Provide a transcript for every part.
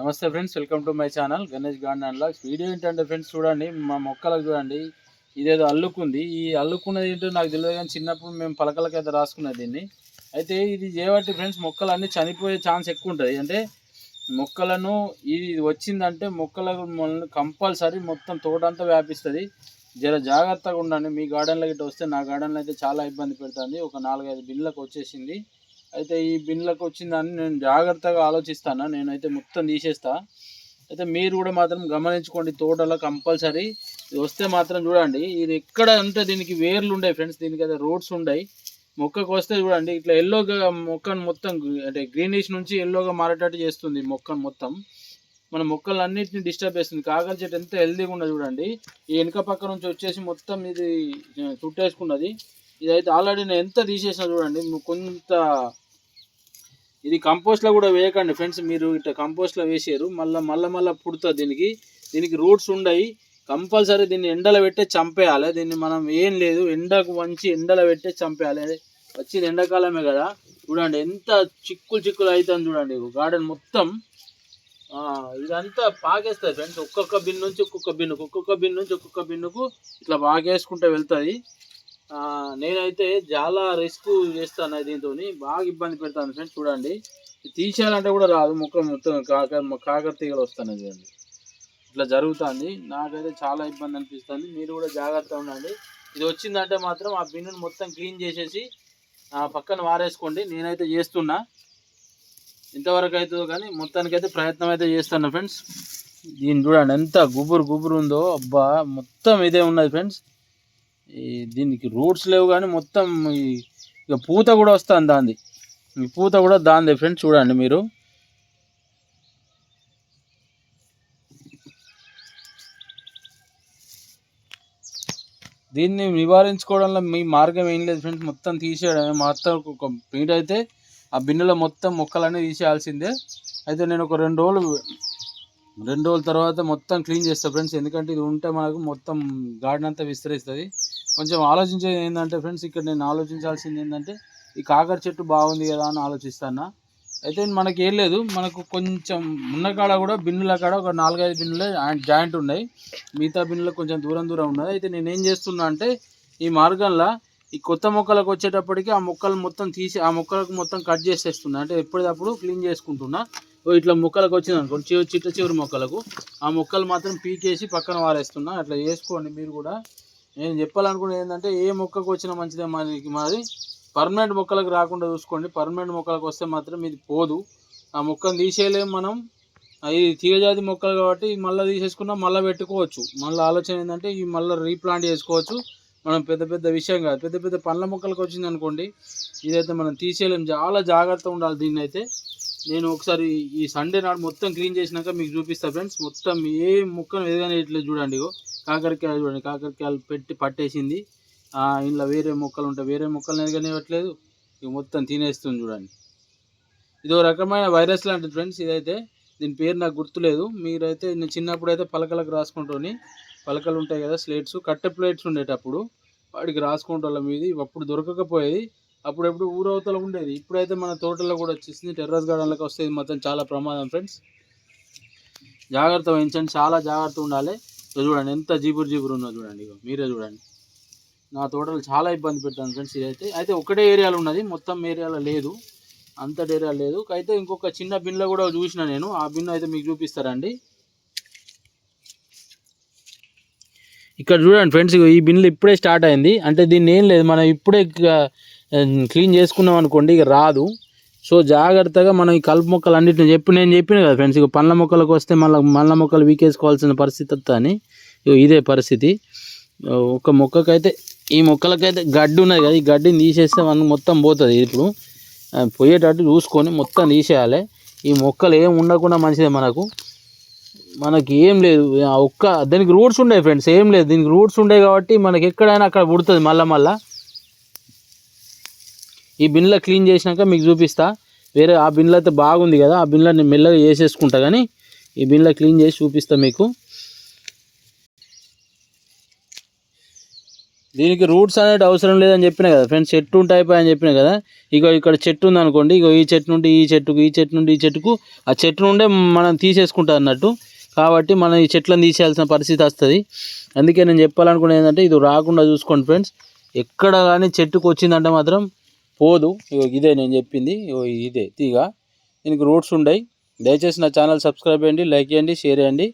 నమస్తే friends welcome to my channel Ganesh garden and vlogs video ఏంటంటే friends చూడండి మా మొక్కలకు చూడండి ఇదేదో అల్లుకుంది. ఈ అల్లుకున్నది ఏంటో నాకు తెలియదు కానీ చిన్నప్పుడు మేము పలకలకైతే రాసుకున్నది దీన్ని. అయితే ఇది చేయబట్టి ఫ్రెండ్స్ మొక్కలు అన్నీ చనిపోయే ఛాన్స్ ఎక్కువ ఉంటుంది. అంటే మొక్కలను ఇది వచ్చిందంటే మొక్కలకు కంపల్సరీ మొత్తం తోటంతా వ్యాపిస్తుంది. జర జాగ్రత్తగా ఉండండి. మీ గార్డెన్లో ఇట్లా వస్తే నా గార్డెన్లో అయితే చాలా ఇబ్బంది పెడుతుంది. ఒక నాలుగైదు బిన్లకు వచ్చేసింది. అయితే ఈ బిన్లకు వచ్చిందని నేను జాగ్రత్తగా ఆలోచిస్తాను? నేనైతే మొత్తం తీసేస్తా. అయితే మీరు కూడా మాత్రం గమనించుకోండి తోటలో కంపల్సరీ. ఇది వస్తే మాత్రం చూడండి ఇది ఎక్కడ ఉంటే దీనికి వేర్లు ఉన్నాయి ఫ్రెండ్స్ దీనికి అయితే రోడ్స్ ఉండయి మొక్కకు వస్తే చూడండి ఇట్లా ఎల్లోగా మొక్కను మొత్తం అంటే గ్రీనిష్ నుంచి ఎల్లోగా మారేటట్టు చేస్తుంది మొక్కను మొత్తం. మన మొక్కలు అన్నిటిని డిస్టర్బ్ చేస్తుంది. కాకర చెట్టు ఎంత హెల్దీగా ఉన్నది చూడండి. ఈ వెనుక పక్క నుంచి వచ్చేసి మొత్తం ఇది చుట్టేసుకున్నది. ఇదైతే ఆల్రెడీ నేను ఎంత తీసేసిన చూడండి కొంత ఇది కంపోస్ట్లో కూడా వేయకండి ఫ్రెండ్స్ మీరు ఇట్లా కంపోస్ట్లో వేసారు మళ్ళీ మళ్ళీ మళ్ళీ పుడుతుంది దీనికి. దీనికి రూట్స్ ఉండయి. కంపల్సరీ దీన్ని ఎండలో పెట్టే చంపేయాలి. దీన్ని మనం ఏం లేదు ఎండకు వంచి ఎండలో పెట్టే చంపేయాలి. వచ్చింది ఎండాకాలమే కదా. చూడండి ఎంత చిక్కులు చిక్కులు అవుతుంది చూడండి. గార్డెన్ మొత్తం. ఇదంతా పాకేస్తుంది ఫ్రెండ్స్ ఒక్కొక్క బిన్ నుంచి ఒక్కొక్క బిన్నుకు ఒక్కొక్క బిన్ నుంచి ఒక్కొక్క బిన్నుకు ఇట్లా పాకేసుకుంటూ వెళ్తుంది. నేనైతే చాలా రిస్క్ చేస్తాను దీంతో బాగా ఇబ్బంది పెడతాను ఫ్రెండ్స్ చూడండి. తీసేయాలంటే కూడా రాదు ముక్క మొత్తం కాకర కాకర తీగలు వస్తాయి చూడండి. ఇట్లా జరుగుతుంది. నాకైతే చాలా ఇబ్బంది అనిపిస్తుంది. మీరు కూడా జాగ్రత్తగా ఉండండి. ఇది వచ్చిందంటే మాత్రం ఆ బిన్నును మొత్తం క్లీన్ చేసేసి పక్కన వారేసుకోండి. నేనైతే చేస్తున్నా. ఇంతవరకు అవుతుందో కానీ మొత్తానికైతే ప్రయత్నం అయితే చేస్తాను ఫ్రెండ్స్. దీన్ని చూడండి ఎంత గుబురు గుబురు ఉందో. అబ్బా మొత్తం ఇదే ఉన్నది ఫ్రెండ్స్. ఈ దీనికి రూట్స్ లేవు కానీ మొత్తం ఇక పూత కూడా వస్తుంది దాంది. ఈ పూత కూడా దాంది ఫ్రెండ్స్ చూడండి మీరు. దీన్ని నివారించుకోవడంలో మీ మార్గం ఏం లేదు ఫ్రెండ్స్ మొత్తం తీసేయడమే. మొత్తం ఒక పీట అయితే ఆ బిన్నెలో మొత్తం మొక్కలన్నీ తీసేయాల్సిందే. అయితే నేను ఒక రెండు రోజులు రెండు రోజుల తర్వాత మొత్తం క్లీన్ చేస్తాను ఫ్రెండ్స్ ఎందుకంటే ఇది ఉంటే మనకు మొత్తం గార్డెన్ అంతా విస్తరిస్తుంది. కొంచెం ఆలోచించేది ఏంటంటే ఫ్రెండ్స్ ఇక్కడ నేను ఆలోచించాల్సింది ఏంటంటే ఈ కాకర చెట్టు బాగుంది కదా అని ఆలోచిస్తానా? అయితే మనకి ఏం లేదు. మనకు కొంచెం ఉన్న కాడ కూడా బిన్నుల కాడ ఒక నాలుగైదు బిన్నులే జాయింట్ ఉన్నాయి. మిగతా బిన్నులు కొంచెం దూరం దూరం ఉన్నది. అయితే నేను ఏం చేస్తున్నా అంటే ఈ మార్గంలో ఈ కొత్త మొక్కలకు వచ్చేటప్పటికి ఆ మొక్కలు మొత్తం తీసి ఆ మొక్కలకు మొత్తం కట్ చేసేస్తున్నా. అంటే ఎప్పటికప్పుడు క్లీన్ చేసుకుంటున్నా. ఓ ఇట్లా మొక్కలకు వచ్చింది అనుకోండి చివరి చిట్ట చివరి మొక్కలకు. ఆ మొక్కలు మాత్రం పీకేసి పక్కన వారేస్తున్నా. అట్లా చేసుకోండి మీరు కూడా. నేను చెప్పాలనుకునేది ఏంటంటే ఏ మొక్కకు వచ్చినా మంచిదే మనకి మాది. పర్మనెంట్ మొక్కలకు రాకుండా చూసుకోండి. పర్మనెంట్ మొక్కలకు వస్తే మాత్రం ఇది పోదు. ఆ మొక్కను తీసేయలేము మనం. అవి తీగజాతి మొక్కలు కాబట్టి మళ్ళీ తీసేసుకున్నా మళ్ళీ పెట్టుకోవచ్చు. మళ్ళీ ఆలోచన ఏంటంటే ఇవి మళ్ళీ రీప్లాంట్ చేసుకోవచ్చు. మనం పెద్ద పెద్ద విషయం కాదు. పెద్ద పెద్ద పండ్ల మొక్కలకు వచ్చింది అనుకోండి ఇదైతే మనం తీసేయలేం. చాలా జాగ్రత్తగా ఉండాలి దీన్ని అయితే నేను ఒకసారి ఈ సండే నాడు మొత్తం క్లీన్ చేసినాక మీకు చూపిస్తా ఫ్రెండ్స్. మొత్తం ఏ ముక్కను ఎదగానే ఇట్లా చూడండి ఇగో. కాకరకాయలు చూడండి. కాకరకాయలు పెట్టి పట్టేసింది. ఇంట్లో వేరే మొక్కలు ఉంటాయి. వేరే మొక్కలు ఎదగనివ్వట్లేదు ఇక మొత్తం తినేస్తుంది చూడండి. ఇది రకమైన వైరస్ లాంటిది ఫ్రెండ్స్ ఇదైతే. దీని పేరు నాకు గుర్తులేదు. మీరైతే నేను చిన్నప్పుడు అయితే పలకలకు రాసుకుంటూని పలకలు ఉంటాయి కదా స్లేట్స్ కట్టె ప్లేట్స్ ఉండేటప్పుడు వాడికి రాసుకుంటాం ఇది అప్పుడు దొరకకపోయేది. అప్పుడప్పుడు ఊరవతల ఉండేది. ఇప్పుడైతే మన తోటలో కూడా వచ్చేసింది. టెర్రస్ గార్డెన్లకు వస్తే మొత్తం చాలా ప్రమాదం ఫ్రెండ్స్ జాగ్రత్త వహించండి. చాలా జాగ్రత్త ఉండాలి. చూడండి ఎంత జీబురు జీబురు ఉందో చూడండి. ఇగో మీరే చూడండి. నా తోటలు చాలా ఇబ్బంది పెడతాను ఫ్రెండ్స్ ఇదైతే అయితే ఒకటే ఏరియాలో ఉన్నది. మొత్తం ఏరియాలో లేదు. అంతటి ఏరియా లేదు. అయితే ఇంకొక చిన్న బిన్లో కూడా చూసిన నేను. ఆ బిన్ అయితే మీకు చూపిస్తారండి ఇక్కడ చూడండి ఫ్రెండ్స్ ఇగో ఈ బిన్లు ఇప్పుడే స్టార్ట్ అయింది. అంటే దీన్ని ఏం లేదు. మనం ఇప్పుడే క్లీన్ చేసుకున్నాం అనుకోండి ఇక రాదు. సో జాగ్రత్తగా మనం ఈ కలుపు మొక్కలు అన్నిటిని చెప్పి నేను చెప్పిన కదా ఫ్రెండ్స్ ఇక పండ్ల మొక్కలకు వస్తే మళ్ళీ మళ్ళ మొక్కలు వీకేసుకోవాల్సిన పరిస్థితి వస్తుంది ఇగో ఇదే పరిస్థితి. ఒక మొక్కకైతే ఈ మొక్కలకైతే గడ్డి ఉన్నది కదా ఈ గడ్డిని తీసేస్తే మనకు మొత్తం పోతుంది. ఇప్పుడు పోయేటట్టు చూసుకొని మొత్తం తీసేయాలి. ఈ మొక్కలు ఏం ఉండకుండా మంచిదే మనకు. మనకి ఏం లేదు. ఒక్క దానికి రూట్స్ ఉండే ఫ్రెండ్స్ ఏం లేదు. దీనికి రూట్స్ ఉండే కాబట్టి మనకి ఎక్కడైనా అక్కడ పుడుతుంది మళ్ళీ మళ్ళా. ఈ బిన్లో క్లీన్ చేసినాక మీకు చూపిస్తా. వేరే ఆ బిన్లో అయితే బాగుంది కదా ఆ బిన్లో నేను మెల్లగా వేసేసుకుంటా కానీ ఈ బిన్లో క్లీన్ చేసి చూపిస్తా మీకు. దీనికి రూట్స్ అనేది అవసరం లేదని చెప్పిన కదా ఫ్రెండ్స్ చెట్టు ఉంటాయి అని చెప్పిన కదా ఇగో ఇక్కడ చెట్టు ఉంది అనుకోండి ఇగో ఈ చెట్టు నుండి ఈ చెట్టుకు ఈ చెట్టు నుండి ఈ చెట్టుకు ఆ చెట్టు నుండే మనం తీసేసుకుంటా అన్నట్టు. కాబట్టి మనం ఈ చెట్లను తీసేయాల్సిన పరిస్థితి వస్తుంది. అందుకే నేను చెప్పాలనుకునేది ఏంటంటే ఇది రాకుండా చూసుకోండి ఫ్రెండ్స్. ఎక్కడ కానీ చెట్టుకు వచ్చిందంటే మాత్రం పోదు. ఇగో ఇదే నేను చెప్పింది. ఇదే. తీగ. దీనికి రూట్స్ ఉండయి. దయచేసి నా ఛానల్ సబ్స్క్రైబ్ చేయండి లైక్ చేయండి షేర్ చేయండి.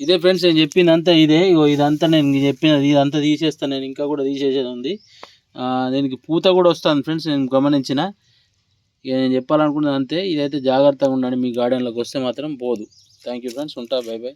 ఇదే ఫ్రెండ్స్ నేను చెప్పింది అంతా ఇదే. ఇగో ఇదంతా నేను చెప్పినది ఇదంతా తీసేస్తాను నేను ఇంకా కూడా తీసేసేది ఉంది. దీనికి పూత కూడా వస్తుంది ఫ్రెండ్స్ నేను గమనించిన. ఇక నేను చెప్పాలనుకున్నది అంతే. ఇదైతే జాగ్రత్తగా ఉండండి మీ గార్డెన్లోకి వస్తే మాత్రం పోదు. Thank you friends. ఉంటా. Bye bye.